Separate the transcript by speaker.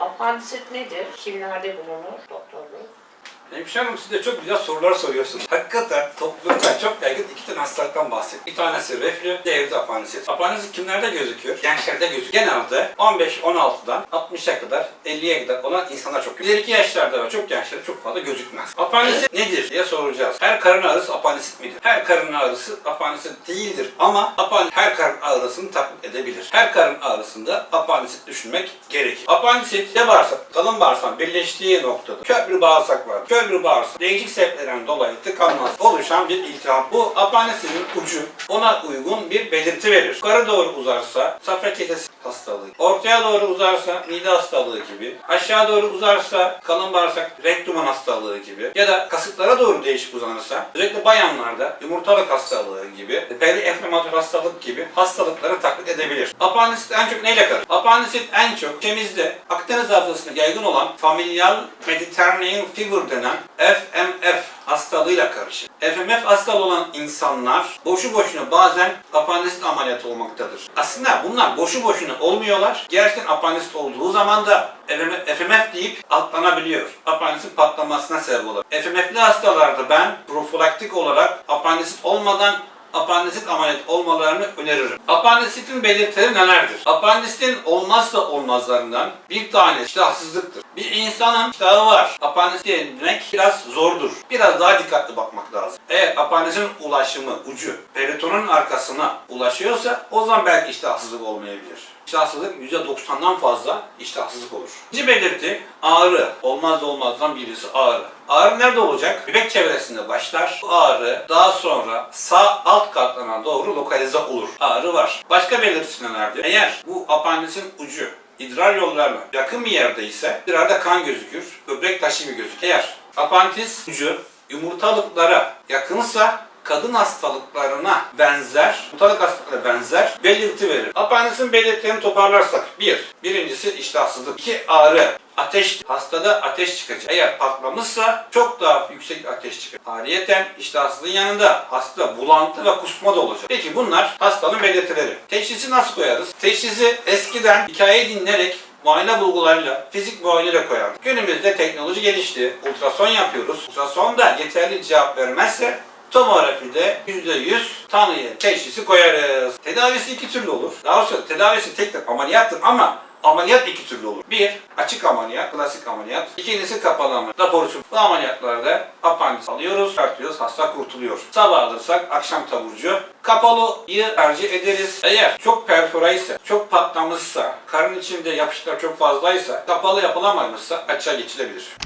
Speaker 1: Apandisit nedir? Kimlerde bulunur? Doktor.
Speaker 2: Hemşire Hanım siz de çok güzel sorular soruyorsunuz. Hakikaten toplumda çok yaygın iki tane hastalıktan bahsettik. Bir tanesi reflü, diğeri de apandisit. Apandisit kimlerde gözüküyor? Gençlerde gözüküyor. Genelde 15-16'dan 60'a kadar 50'ye kadar olan insanlar çok gözüküyor. İleriki yaşlarda ve çok gençlerde çok fazla gözükmez. Apandisit nedir diye soracağız. Her karın ağrısı apandisit midir? Her karın ağrısı apandisit değildir. Ama apandisit her karın ağrısını taklit edebilir. Her karın ağrısında apandisit düşünmek gerekir. Apandisit ya bağırsak, kalın bağırsağın birleştiği noktada köprü bağırsak var. Köprü bağırsak değişik sebeplerden dolayı tıkanmaz oluşan bir iltihap. Bu apandisitin ucu ona uygun bir belirti verir. Yukarı doğru uzarsa safra kesesi hastalığı, ortaya doğru uzarsa mide hastalığı gibi, aşağı doğru uzarsa kalın bağırsak rektuman hastalığı gibi ya da kasıklara doğru değişik uzanırsa özellikle bayanlarda yumurtalık hastalığı gibi, perienflamatör hastalık gibi hastalıkları taklit edebilir. Apandisit en çok neyle karışır? Apandisit en çok ülkemizde Akdeniz hafızasında yaygın olan familial Mediterranean fever denen FMF hastalığıyla karışır. FMF hastalığı olan insanlar boşu boşuna bazen apandisit ameliyatı olmaktadır. Aslında bunlar boşu boşuna olmuyorlar. Gerçekten apandisit olduğu zaman da FMF, FMF deyip atlanabiliyor. Apandisit patlamasına sebep olur. FMF'li hastalarda ben profilaktik olarak apandisit olmadan apandisit ameliyatı olmalarını öneririm. Apandisitin belirtileri nelerdir? Apandisitin olmazsa olmazlarından bir tanesi iştahsızlıktır. Bir insanın iştahı var. Apandisit demek biraz zordur. Biraz daha dikkatli bakmak lazım. Eğer apandisin ulaşımı, ucu peritonun arkasına ulaşıyorsa o zaman belki iştahsızlık olmayabilir. İştahsızlık %90'dan fazla iştahsızlık olur. İkinci belirti ağrı. Olmaz olmazdan birisi ağrı. Ağrı nerede olacak? Bebek çevresinde başlar. Bu ağrı daha sonra sağ alt katlarına doğru lokalize olur. Ağrı var. Başka belirtisi nelerdir? Eğer bu apandisin ucu idrar yollarına yakın bir yerde ise idrarda kan gözükür. Böbrek taşı gibi gözükür. Eğer apandis ucu yumurtalıklara yakınsa kadın hastalıklarına benzer, yumurtalık hastalıklarına benzer belirti verir. Apandisin belirtilerini toparlarsak, bir, birincisi iştahsızlık, iki ağrı, ateş, hastada ateş çıkacak. Eğer patlamışsa çok daha yüksek ateş çıkacak. Ayrıyeten iştahsızlığın yanında hasta bulantı ve kusma da olacak. Peki bunlar hastanın belirtileri. Teşhisi nasıl koyarız? Teşhisi eskiden hikaye dinlerek muayene bulgularıyla, fizik muayeneyle koyardık. Günümüzde teknoloji gelişti. Ultrason yapıyoruz. Ultrason da yeterli cevap vermezse tomografide %100 tanıyı, teşhisi koyarız. Tedavisi iki türlü olur. Daha doğrusu tedavisi tek tek ameliyattır ama ameliyat iki türlü olur. Bir, açık ameliyat, klasik ameliyat. İkincisi kapalı ameliyat. Raporu Bu ameliyatlarda apandis alıyoruz, çıkartıyoruz, hasta kurtuluyor. Sabah alırsak akşam taburcu. Kapalıyı tercih ederiz. Eğer çok perfora ise, çok patlamışsa, karın içinde yapışıklar çok fazlaysa, kapalı yapılamamışsa açığa geçilebilir.